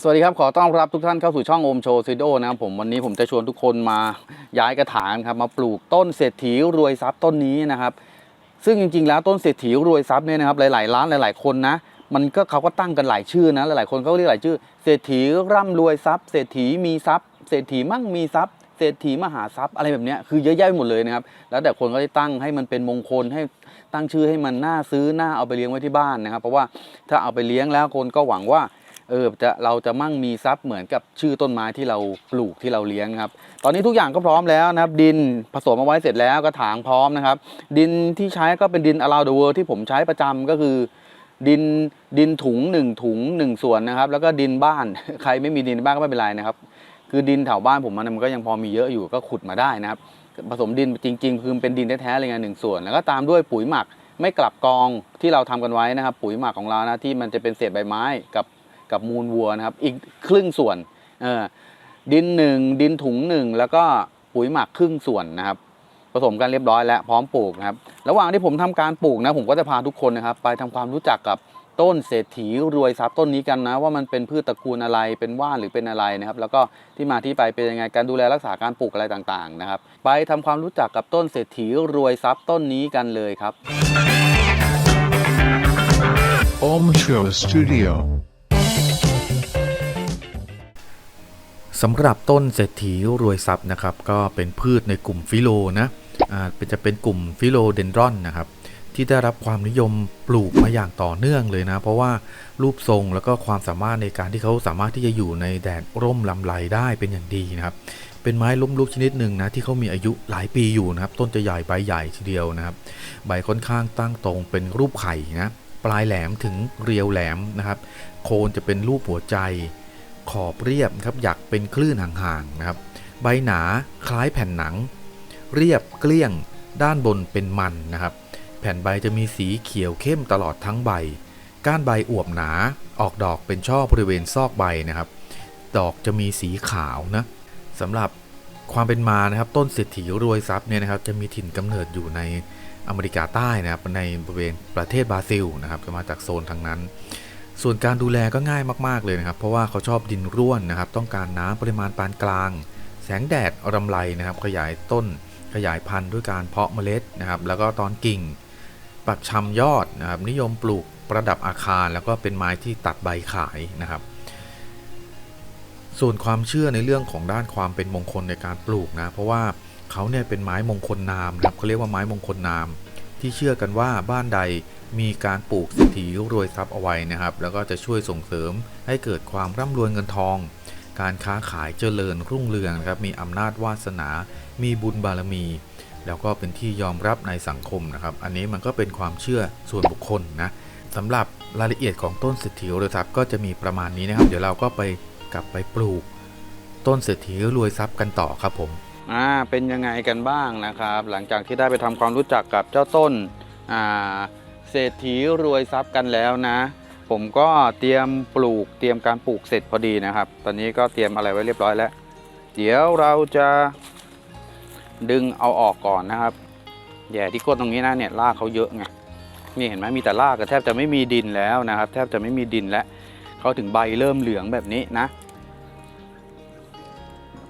สวัสดีครับ ขอต้อนรับทุกท่านเข้าสู่ช่องโอมโชว์ซิโดนะครับผมวันนี้ผมจะชวนทุกคนมาย้ายกระถางครับมาปลูกต้นเศรษฐีรวยทรัพย์ต้นนี้นะครับ ซึ่งจริงๆแล้วต้นเศรษฐีรวยทรัพย์เนี่ยนะครับหลายๆร้านหลาย ๆคนนะ มันก็เขาก็ตั้งกันหลายชื่อนะหลายๆคนเขาเรียกหลายชื่อ เศรษฐีร่ำรวยทรัพย์ เศรษฐีมีทรัพย์ เศรษฐีมั่งมีทรัพย์เศรษฐีมหาทรัพย์อะไรแบบเนี้ยคือเยอะแยะไปหมดเลยนะครับแล้วแต่คนก็ได้ตั้งให้มันเป็นมงคลให้ตั้งชื่อให้มันน่าซื้อน่าเอาไปเลี้ยงไว้ที่บ้านนะครับ เพราะว่าถ้าเอาไปเลี้ยงแล้วคนก็หวังว่า เออจะเราจะมั่งมีทรัพย์เหมือนกับชื่อต้นไม้ที่เราปลูกที่เราเลี้ยงครับ ตอนนี้ทุกอย่างก็พร้อมแล้วนะครับ ดินผสมเอาไว้เสร็จแล้วกระถางพร้อมนะครับ ดินที่ใช้ก็เป็นดิน around the world ที่ผมใช้ประจำก็คือดินดินถุงหนึ่งถุงหนึ่งส่วนนะครับ แล้วก็ดินบ้านใครไม่มีดินบ้านก็ไม่เป็นไรนะครับ คือดินแถวบ้านผมมันมันก็ยังพอมีเยอะอยู่ก็ขุดมาได้นะครับ ผสมดินจริงๆคือเป็นดินแท้ๆเลยไงหนึ่งส่วน แล้วก็ตามด้วยปุ๋ยหมักไม่กลับกองที่เราทำกันไว้นะครับ ปุ๋ยหมักของเรานะที่มันจะเป็นเศษใบไม้กับ กับมูลวัวนะครับ อีกครึ่งส่วนดินหนึ่งดินถุงหนึ่งแล้วก็ปุ๋ยหมักครึ่งส่วนนะครับ ผสมกันเรียบร้อยแล้วพร้อมปลูกนะครับ ระหว่างที่ผมทำการปลูกนะผมก็จะพาทุกคนนะครับ ไปทำความรู้จักกับต้นเศรษฐีรวยทรัพย์ต้นนี้กันนะ ว่ามันเป็นพืชตระกูลอะไรเป็นว่านหรือเป็นอะไรนะครับ แล้วก็ที่มาที่ไปเป็นยังไงการดูแลรักษาการปลูกอะไรต่างๆนะครับ ไปทำความรู้จักกับต้นเศรษฐีรวยทรัพย์ต้นนี้กันเลยครับ Om Show Studio. สำหรับต้นเศรษฐีรวยทรัพย์นะครับ ก็เป็นพืชในกลุ่มฟิโลนะอ่าเป็นจะเป็นกลุ่มฟิโลเดนดรอนนะครับ ที่ได้รับความนิยมปลูกมาอย่างต่อเนื่องเลยนะ เพราะว่ารูปทรงแล้วก็ความสามารถในการที่เขาสามารถที่จะอยู่ในแดดร่มลำไรได้เป็นอย่างดีนะครับ เป็นไม้ล้มลุกชนิดหนึ่งนะที่เขามีอายุหลายปีอยู่นะครับ ต้นจะใหญ่ใบใหญ่ทีเดียวนะครับ ใบค่อนข้างตั้งตรงเป็นรูปไข่นะปลายแหลมถึงเรียวแหลมนะครับ โคนจะเป็นรูปหัวใจ ขอบเรียบครับหยักเป็นคลื่นห่างๆนะครับ ใบหนาคล้ายแผ่นหนัง เรียบเกลี้ยง ด้านบนเป็นมันนะครับ แผ่นใบจะมีสีเขียวเข้มตลอดทั้งใบ ก้านใบอวบหนาออกดอกเป็นช่อบริเวณซอกใบนะครับ ดอกจะมีสีขาวนะสำหรับความเป็นมานะครับต้นเศรษฐีรวยทรัพย์เนี่ยนะครับจะมีถิ่นกำเนิดอยู่ในอเมริกาใต้นะครับในบริเวณประเทศบราซิลนะครับจะมาจากโซนทางนั้น ส่วนการดูแลก็ง่ายมากๆเลยนะครับ เพราะว่าเขาชอบดินร่วนนะครับ ต้องการน้ำปริมาณปานกลาง แสงแดดรำไรนะครับ ขยายต้น ขยายพันธุ์ด้วยการเพาะเมล็ดนะครับ แล้วก็ตอนกิ่ง ปักชำยอดนะครับ นิยมปลูกประดับอาคาร แล้วก็เป็นไม้ที่ตัดใบขายนะครับ ส่วนความเชื่อในเรื่องของด้านความเป็นมงคลในการปลูกนะ เพราะว่าเขาเนี่ยเป็นไม้มงคลนามนะครับเขาเรียกว่าไม้มงคลนาม ที่เชื่อกันว่าบ้านใดมีการปลูกเศรษฐีรวยทรัพย์เอาไว้นะครับ แล้วก็จะช่วยส่งเสริมให้เกิดความร่ำรวยเงินทอง การค้าขายเจริญรุ่งเรืองครับมีอำนาจวาสนา มีบุญบารมี แล้วก็เป็นที่ยอมรับในสังคมนะครับ อันนี้มันก็เป็นความเชื่อส่วนบุคคลนะสำหรับรายละเอียดของต้นเศรษฐีรวยทรัพย์ก็จะมีประมาณนี้นะครับ เดี๋ยวเราก็ไปกลับไปปลูก ต้นเศรษฐีรวยทรัพย์กันต่อครับผม อ่าเป็นยังไงกันบ้างนะครับ หลังจากที่ได้ไปทำความรู้จักกับเจ้าต้นอ่าเศรษฐีรวยทรัพย์กันแล้วนะ ผมก็เตรียมปลูกเตรียมการปลูกเสร็จพอดีนะครับ ตอนนี้ก็เตรียมอะไรไว้เรียบร้อยแล้ว เดี๋ยวเราจะดึงเอาออกก่อนนะครับแย่ที่ก้นตรงนี้นะเนี่ยรากเขาเยอะไงนี่เห็นไหมมีแต่รากก็แทบจะไม่มีดินแล้วนะครับ แทบจะไม่มีดินแล้วเขาถึงใบเริ่มเหลืองแบบนี้นะ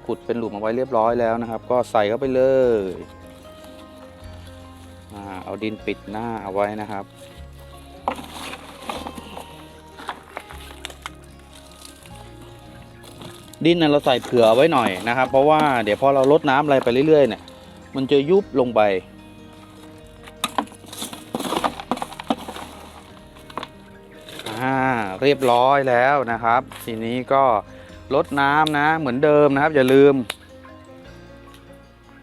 ขุดเป็นหลุมเอาไว้เรียบร้อยแล้วนะครับ ก็ใส่เข้าไปเลยเอาดินปิดหน้าเอาไว้นะครับดินน่ะเราใส่เผื่อไว้หน่อยนะครับ เพราะว่าเดี๋ยวพอเราลดน้ำอะไรไปเรื่อยๆเนี่ยมันจะยุบลงไป อ่าเรียบร้อยแล้วนะครับ ทีนี้ก็ ลดน้ำนะ เหมือนเดิมนะครับ อย่าลืม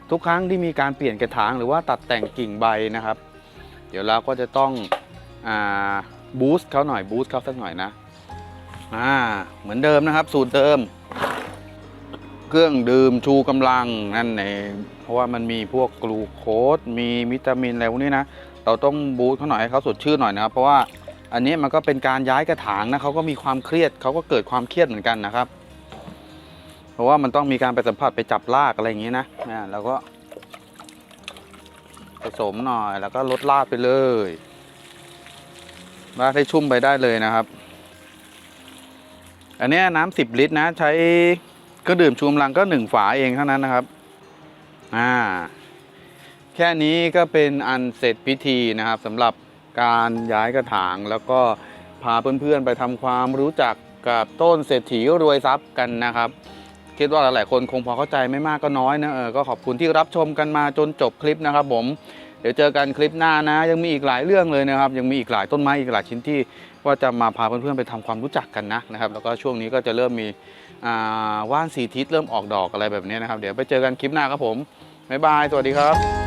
ทุกครั้งที่มีการเปลี่ยนกระถางหรือว่าตัดแต่งกิ่งใบนะครับ เดี๋ยวเราก็จะต้องอ่าบูสต์เขาหน่อยบูสต์เขาสักหน่อยนะอ่าเหมือนเดิมนะครับ สูตรเดิม เครื่องดื่มชูกำลังนั่นเองเพราะว่ามันมีพวกกลูโคสมีวิตามินอะไรพวกนี้นะเราต้องบูสต์เขาหน่อยให้เขาสดชื่นหน่อยนะครับ เพราะว่าอันนี้มันก็เป็นการย้ายกระถางนะเขาก็มีความเครียดเขาก็เกิดความเครียดเหมือนกันนะครับ ราะว่ามันต้องมีการไปสัมผัสไปจับรากอะไรอย่างนี้นะนะแล้วก็ผสมหน่อยแล้วก็ลดรากไปเลยรากให้ชุ่มไปได้เลยนะครับ อันนี้น้ำสิบลิตรนะ ใช้เครื่องดื่มชูกำลังก็หนึ่งฝาเองเท่านั้นนะครับอ่าแค่นี้ก็เป็นอันเสร็จพิธีนะครับสำหรับการย้ายกระถางแล้วก็พาเพื่อนๆไปทำความรู้จักกับต้นเศรษฐีรวยทรัพย์กันนะครับ คิดว่าหลายๆคนคงพอเข้าใจไม่มากก็น้อยนะเออก็ขอบคุณที่รับชมกันมาจนจบคลิปนะครับผมเดี๋ยวเจอกันคลิปหน้านะ ยังมีอีกหลายเรื่องเลยนะครับ ยังมีอีกหลายต้นไม้อีกหลายชิ้นที่ว่าจะมาพาเพื่อนๆไปทำความรู้จักกันนะนะครับ แล้วก็ช่วงนี้ก็จะเริ่มมีว่านสีทิศเริ่มออกดอกอะไรแบบนี้นะครับ เดี๋ยวไปเจอกันคลิปหน้าครับผมบ๊ายบายสวัสดีครับ